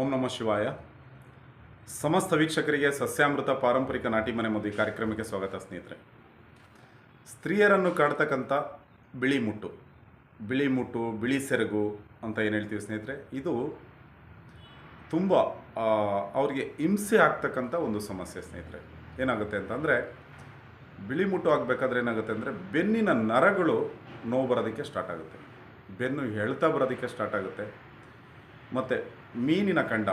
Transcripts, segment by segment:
ಓಂ ನಮಃ ಶಿವಾಯ. ಸಮಸ್ತ ವೀಕ್ಷಕರಿಗೆ ಸಸ್ಯಾಮೃತ ಪಾರಂಪರಿಕ ನಾಟಿ ಮನೆ ಮದುವೆ ಕಾರ್ಯಕ್ರಮಕ್ಕೆ ಸ್ವಾಗತ ಸ್ನೇಹಿತರೆ. ಸ್ತ್ರೀಯರನ್ನು ಕಾಡ್ತಕ್ಕಂಥ ಬಿಳಿ ಮುಟ್ಟು ಬಿಳಿ ಮುಟ್ಟು, ಬಿಳಿ ಸೆರಗು ಅಂತ ಏನು ಹೇಳ್ತೀವಿ ಸ್ನೇಹಿತರೆ? ಇದು ತುಂಬ ಅವರಿಗೆ ಹಿಂಸೆ ಆಗ್ತಕ್ಕಂಥ ಒಂದು ಸಮಸ್ಯೆ ಸ್ನೇಹಿತರೆ. ಏನಾಗುತ್ತೆ ಅಂತಂದರೆ, ಬಿಳಿ ಮುಟ್ಟು ಆಗಬೇಕಾದ್ರೆ ಏನಾಗುತ್ತೆ ಅಂದರೆ, ಬೆನ್ನಿನ ನರಗಳು ನೋವು ಬರೋದಕ್ಕೆ ಸ್ಟಾರ್ಟ್ ಆಗುತ್ತೆ. ಬೆನ್ನು ಹೇಳ್ತಾ ಬರೋದಕ್ಕೆ ಸ್ಟಾರ್ಟ್ ಆಗುತ್ತೆ. ಮತ್ತು ಮೀನಿನ ಖಂಡ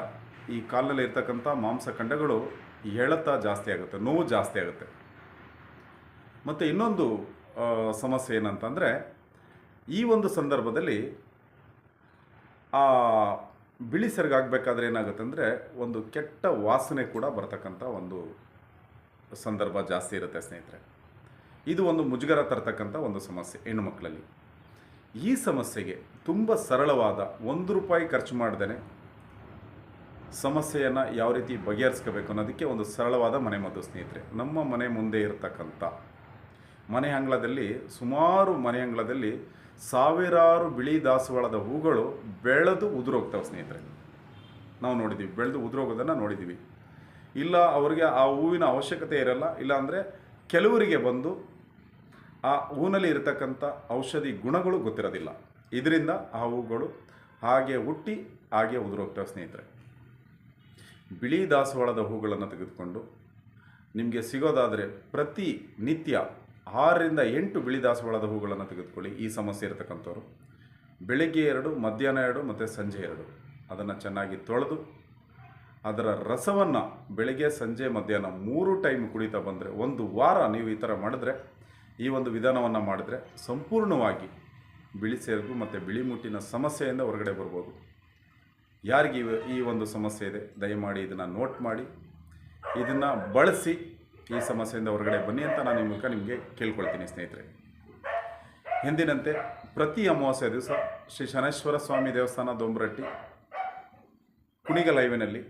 ಈ ಕಾಲಿನಲ್ಲಿ ಇರ್ತಕ್ಕಂಥ ಮಾಂಸ ಖಂಡಗಳು ಎಳೆತ ಜಾಸ್ತಿ ಆಗುತ್ತೆ, ನೋವು ಜಾಸ್ತಿ ಆಗುತ್ತೆ. ಮತ್ತು ಇನ್ನೊಂದು ಸಮಸ್ಯೆ ಏನಂತಂದರೆ, ಈ ಒಂದು ಸಂದರ್ಭದಲ್ಲಿ, ಆ, ಬಿಳಿ ಸೆರಗಾಗಬೇಕಾದ್ರೆ ಏನಾಗುತ್ತೆ ಅಂದರೆ, ಒಂದು ಕೆಟ್ಟ ವಾಸನೆ ಕೂಡ ಬರ್ತಕ್ಕಂಥ ಒಂದು ಸಂದರ್ಭ ಜಾಸ್ತಿ ಇರುತ್ತೆ ಸ್ನೇಹಿತರೆ. ಇದು ಒಂದು ಮುಜುಗರ ತರ್ತಕ್ಕಂಥ ಒಂದು ಸಮಸ್ಯೆ ಹೆಣ್ಣು ಮಕ್ಕಳಲ್ಲಿ. ಈ ಸಮಸ್ಯೆಗೆ ತುಂಬ ಸರಳವಾದ ಒಂದು ರೂಪಾಯಿ ಖರ್ಚು ಮಾಡ್ದೇ ಸಮಸ್ಯೆಯನ್ನು ಯಾವ ರೀತಿ ಬಗೆಹರಿಸ್ಕೋಬೇಕು ಅನ್ನೋದಕ್ಕೆ ಒಂದು ಸರಳವಾದ ಮನೆಮದ್ದು ಸ್ನೇಹಿತರೆ, ನಮ್ಮ ಮನೆ ಮುಂದೆ ಇರತಕ್ಕಂಥ ಮನೆ ಅಂಗಳದಲ್ಲಿ, ಸುಮಾರು ಮನೆ ಅಂಗಳದಲ್ಲಿ ಸಾವಿರಾರು ಬಿಳಿ ದಾಸವಾಳದ ಹೂಗಳು ಬೆಳೆದು ಉದುರೋಗ್ತವೆ ಸ್ನೇಹಿತರೆ. ನಾವು ನೋಡಿದ್ದೀವಿ, ಬೆಳೆದು ಉದುರೋಗೋದನ್ನು ನೋಡಿದ್ದೀವಿ. ಇಲ್ಲ ಅವರಿಗೆ ಆ ಹೂವಿನ ಅವಶ್ಯಕತೆ ಇರಲ್ಲ, ಇಲ್ಲ ಅಂದರೆ ಕೆಲವರಿಗೆ ಬಂದು ಆ ಹೂನಲ್ಲಿ ಇರತಕ್ಕಂಥ ಔಷಧಿ ಗುಣಗಳು ಗೊತ್ತಿರೋದಿಲ್ಲ. ಇದರಿಂದ ಆ ಹೂಗಳು ಹಾಗೆ ಹುಟ್ಟಿ ಹಾಗೆ ಉದುರೋಗ್ತವೆ ಸ್ನೇಹಿತರೆ. ಬಿಳಿ ದಾಸವಾಳದ ಹೂಗಳನ್ನು ತೆಗೆದುಕೊಂಡು ನಿಮಗೆ ಸಿಗೋದಾದರೆ ಪ್ರತಿ ನಿತ್ಯ ಆರರಿಂದ ಎಂಟು ಬಿಳಿ ದಾಸವಾಳದ ಹೂಗಳನ್ನು ತೆಗೆದುಕೊಳ್ಳಿ ಈ ಸಮಸ್ಯೆ ಇರತಕ್ಕಂಥವ್ರು. ಬೆಳಿಗ್ಗೆ ಎರಡು, ಮಧ್ಯಾಹ್ನ ಎರಡು ಮತ್ತು ಸಂಜೆ ಎರಡು. ಅದನ್ನು ಚೆನ್ನಾಗಿ ತೊಳೆದು ಅದರ ರಸವನ್ನು ಬೆಳಗ್ಗೆ, ಸಂಜೆ, ಮಧ್ಯಾಹ್ನ ಮೂರು ಟೈಮ್ ಕುಡಿತಾ ಬಂದರೆ ಒಂದು ವಾರ ನೀವು ಈ ಥರ ಮಾಡಿದ್ರೆ ಈ ಒಂದು ವಿಧಾನವನ್ನು ಮಾಡಿದ್ರೆ ಸಂಪೂರ್ಣವಾಗಿ ಬಿಳಿ ಸೇರ್ಗು ಮತ್ತು ಬಿಳಿ ಮುಟ್ಟಿನ ಸಮಸ್ಯೆಯಿಂದ ಹೊರಗಡೆ ಬರ್ಬೋದು. ಯಾರಿಗೆ ಈ ಒಂದು ಸಮಸ್ಯೆ ಇದೆ, ದಯಮಾಡಿ ಇದನ್ನು ನೋಟ್ ಮಾಡಿ. ಇದನ್ನು ಬಳಸಿ ಈ ಸಮಸ್ಯೆಯಿಂದ ಹೊರಗಡೆ ಬನ್ನಿ ಅಂತ ನಾನು ಈ ಮೂಲಕ ನಿಮಗೆ ಕೇಳ್ಕೊಳ್ತೀನಿ ಸ್ನೇಹಿತರೆ. ಎಂದಿನಂತೆ ಪ್ರತಿ ಅಮಾವಾಸ್ಯ ದಿವಸ ಶ್ರೀ ಶನೇಶ್ವರ ಸ್ವಾಮಿ ದೇವಸ್ಥಾನ ದೊಂಬರಟ್ಟಿ ಕುಣಿಗ ಲೈವಿನಲ್ಲಿ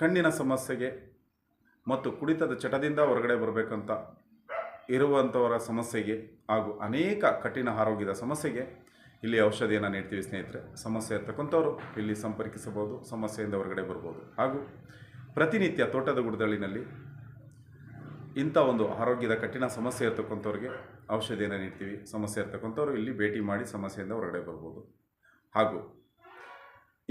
ಕಣ್ಣಿನ ಸಮಸ್ಯೆಗೆ ಮತ್ತು ಕುಡಿತದ ಚಟದಿಂದ ಹೊರಗಡೆ ಬರಬೇಕಂತ ಇರುವಂಥವರ ಸಮಸ್ಯೆಗೆ ಹಾಗೂ ಅನೇಕ ಕಠಿಣ ಆರೋಗ್ಯದ ಸಮಸ್ಯೆಗೆ ಇಲ್ಲಿ ಔಷಧಿಯನ್ನು ನೀಡ್ತೀವಿ ಸ್ನೇಹಿತರೆ. ಸಮಸ್ಯೆ ಇರ್ತಕ್ಕಂಥವ್ರು ಇಲ್ಲಿ ಸಂಪರ್ಕಿಸಬಹುದು, ಸಮಸ್ಯೆಯಿಂದ ಹೊರಗಡೆ ಬರ್ಬೋದು. ಹಾಗೂ ಪ್ರತಿನಿತ್ಯ ತೋಟದ ಗುಡ್ದಳ್ಳಿನಲ್ಲಿ ಇಂಥ ಒಂದು ಆರೋಗ್ಯದ ಕಠಿಣ ಸಮಸ್ಯೆ ಇರ್ತಕ್ಕಂಥವ್ರಿಗೆ ಔಷಧಿಯನ್ನು ನೀಡ್ತೀವಿ. ಸಮಸ್ಯೆ ಇರ್ತಕ್ಕಂಥವ್ರು ಇಲ್ಲಿ ಭೇಟಿ ಮಾಡಿ ಸಮಸ್ಯೆಯಿಂದ ಹೊರಗಡೆ ಬರ್ಬೋದು. ಹಾಗೂ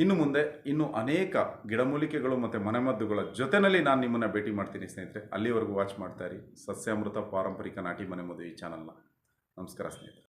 ಇನ್ನು ಮುಂದೆ ಇನ್ನು ಅನೇಕ ಗಿಡಮೂಲಿಕೆಗಳು ಮತ್ತು ಮನೆಮದ್ದುಗಳ ಜೊತೆಯಲ್ಲಿ ನಾನು ನಿಮ್ಮನ್ನು ಭೇಟಿ ಮಾಡ್ತೀನಿ, ಸ್ನೇಹಿತರೆ. ಅಲ್ಲಿವರೆಗೂ ವಾಚ್ ಮಾಡ್ತಾ ಇರಿ. ಸಸ್ಯಾಮೃತ ಪಾರಂಪರಿಕ ನಾಟಿ ಮನೆಮದ್ದು ಈ ಚಾನಲ್ನ ನಮಸ್ಕಾರ, ಸ್ನೇಹಿತರೆ.